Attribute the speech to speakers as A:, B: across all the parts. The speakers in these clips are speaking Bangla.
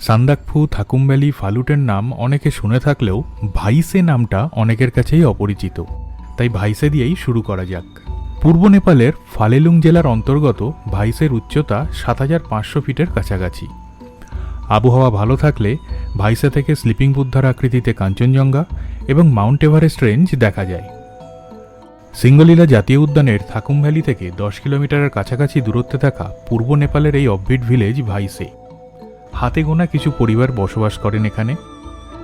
A: সান্দাকফু থাকুমভ্যালি ফালুটের নাম অনেকে শুনে থাকলেও ভাইসে নামটা অনেকের কাছেই অপরিচিত। তাই ভাইসে দিয়েই শুরু করা যাক। পূর্ব নেপালের ফালেলুং জেলার অন্তর্গত ভাইসের উচ্চতা সাত হাজার পাঁচশো ফিটের কাছাকাছি। আবহাওয়া ভালো থাকলে ভাইসে থেকে স্লিপিং বুদ্ধার আকৃতিতে কাঞ্চনজঙ্ঘা এবং মাউন্ট এভারেস্ট রেঞ্জ দেখা যায়। সিঙ্গলীলা জাতীয় উদ্যানের থাকুম ভ্যালি থেকে দশ কিলোমিটারের কাছাকাছি দূরত্বে থাকা পূর্ব নেপালের এই অববিট ভিলেজ ভাইসে। হাতে গোনা কিছু পরিবার বসবাস করেন এখানে।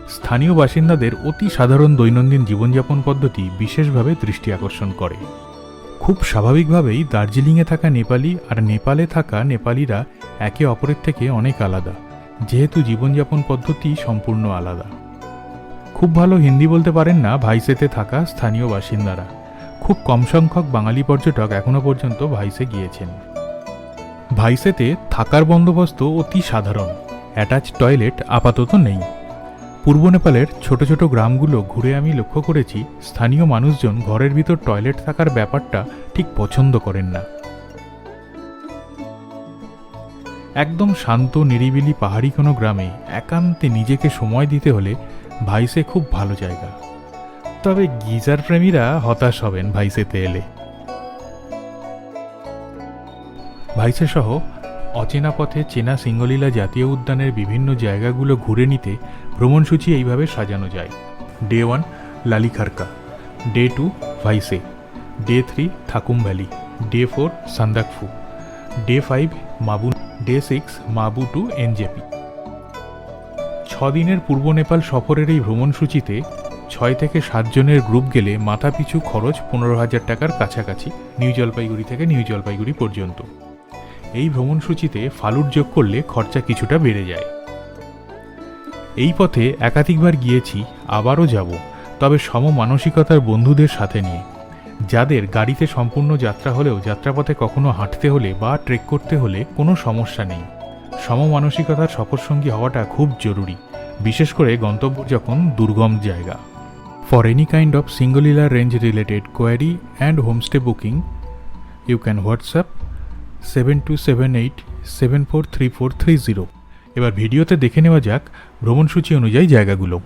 A: স্থানীয় বাসিন্দাদের অতি সাধারণ দৈনন্দিন জীবনযাপন পদ্ধতি বিশেষভাবে দৃষ্টি আকর্ষণ করে। খুব স্বাভাবিকভাবেই দার্জিলিংয়ে থাকা নেপালি আর নেপালে থাকা নেপালিরা একে অপরের থেকে অনেক আলাদা, যেহেতু জীবনযাপন পদ্ধতি সম্পূর্ণ আলাদা। খুব ভালো হিন্দি বলতে পারেন না ভাইসেতে থাকা স্থানীয় বাসিন্দারা। খুব কম সংখ্যক বাঙালি পর্যটক এখনও পর্যন্ত ভাইসে গিয়েছেন। ভাইসেতে থাকার বন্দোবস্ত অতি সাধারণ। অ্যাটাচ টয়লেট আপাতত নেই। পূর্ব নেপালের ছোট ছোট গ্রামগুলো ঘুরে আমি লক্ষ্য করেছি, স্থানীয় মানুষজন ঘরের ভিতর টয়লেট থাকার ব্যাপারটা ঠিক পছন্দ করেন না। একদম শান্ত, নিরিবিলি, পাহাড়ি কোনো গ্রামে একান্তে নিজেকে সময় দিতে হলে ভাইসে খুব ভালো জায়গা। তবে গিজার প্রেমীরা হতাশ হবেন ভাইসেতে এলে। ভাইসে সহ অচেনা পথে চেনা সিঙ্গলীলা জাতীয় উদ্যানের বিভিন্ন জায়গাগুলো ঘুরে নিতে ভ্রমণসূচি এইভাবে সাজানো যায়। Day one Lalikharka. Day two Bhaisey. Day three Thakum valley. Day four Sandakphu. Day five Mabu day six Mabu to NJP. দিনের পূর্ব নেপাল সফরের এই ভ্রমণসূচিতে ছয় থেকে সাতজনের গ্রুপ গেলে মাথাপিছু খরচ পনেরো হাজার টাকার কাছাকাছি, নিউ জলপাইগুড়ি থেকে নিউ জলপাইগুড়ি পর্যন্ত। এই ভ্রমণসূচিতে ফালুট যোগ করলে খরচা কিছুটা বেড়ে যায়। এই পথে একাধিকবার গিয়েছি, আবারও যাব, তবে সম মানসিকতার বন্ধুদের সাথে নিয়ে। যাদের গাড়িতে সম্পূর্ণ যাত্রা হলেও যাত্রাপথে কখনো হাঁটতে হলে বা ট্রেক করতে হলে কোনো সমস্যা নেই। সমমানসিকতার সফরসঙ্গী হওয়াটা খুব জরুরি, বিশেষ করে গন্তব্য যখন দুর্গম জায়গা। For any kind of Singalila range related query and homestay booking you can WhatsApp seven two seven eight seven four three four three zero এবার ভিডিওতে দেখে নেওয়া যাক ভ্রমণসূচি অনুযায়ী জায়গাগুলো।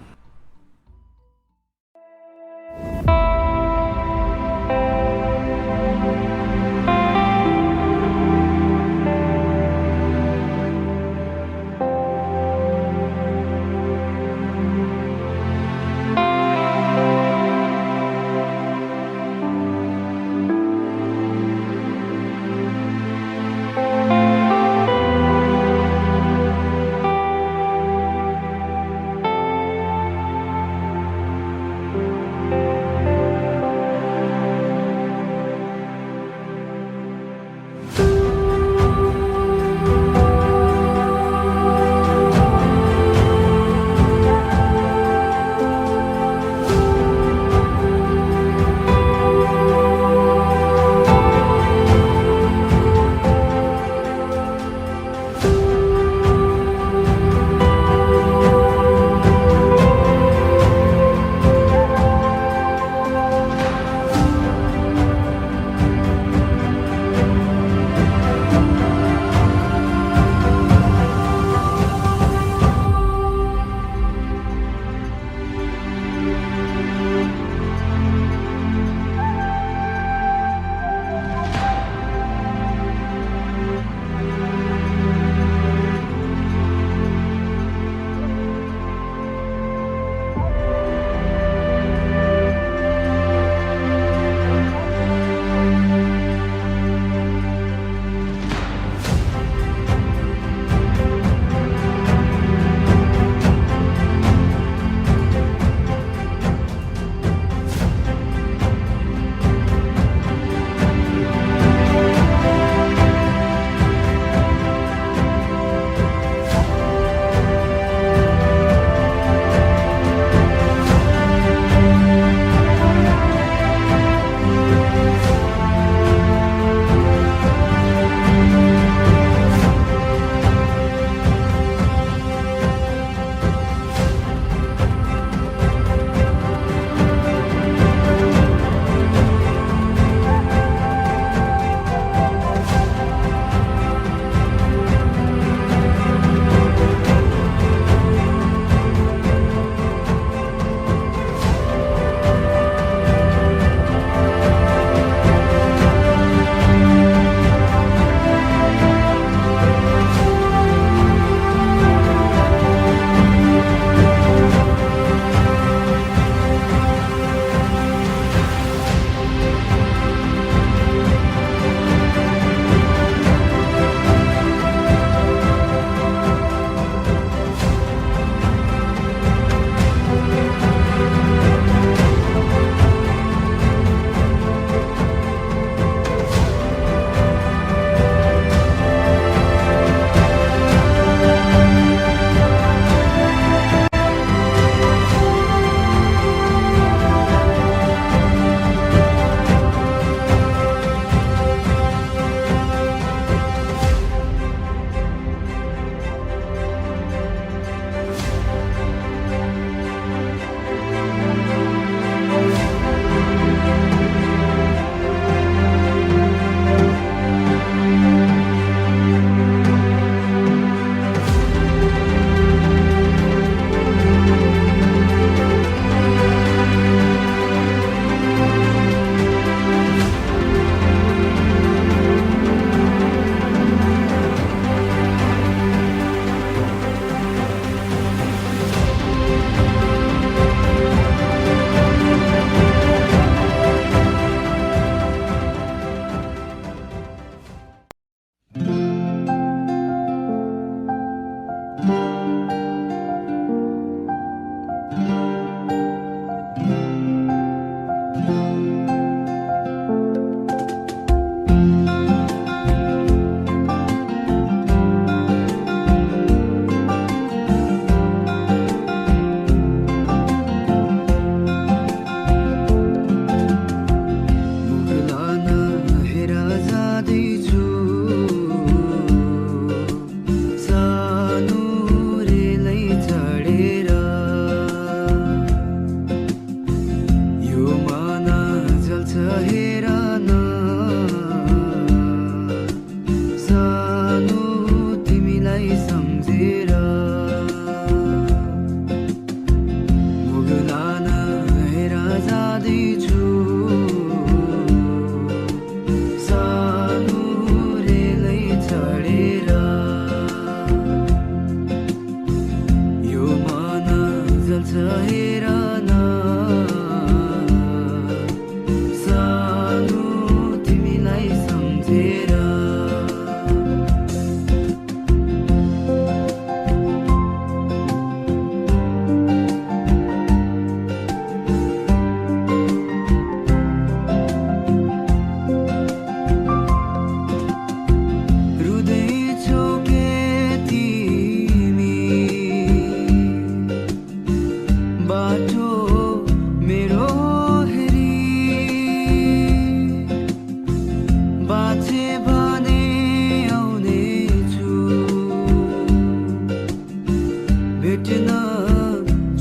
B: thank you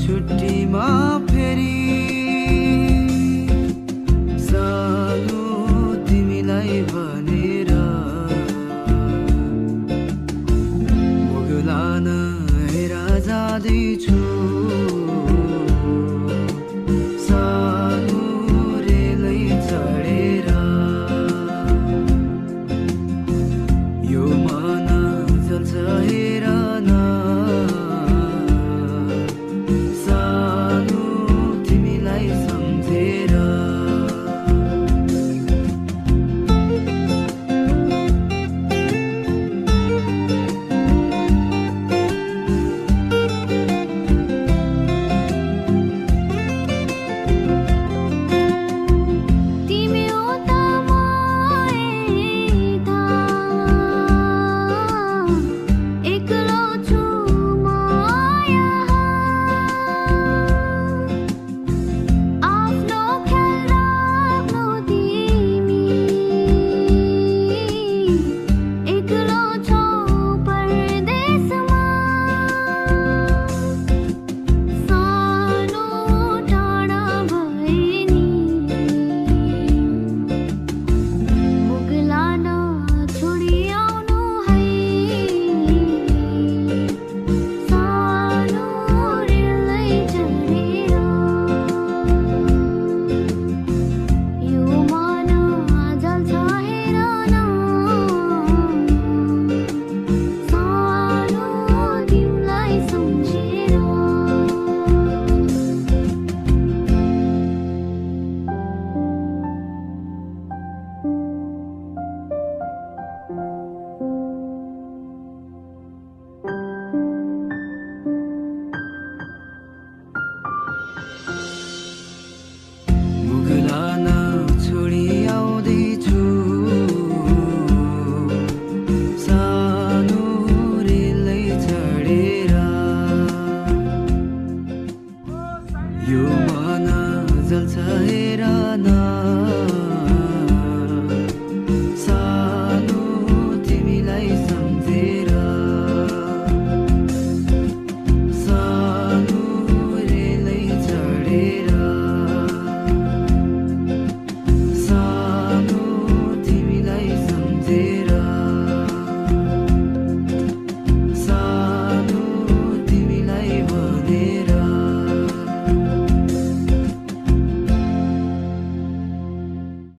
B: छुट्टीमा फेरि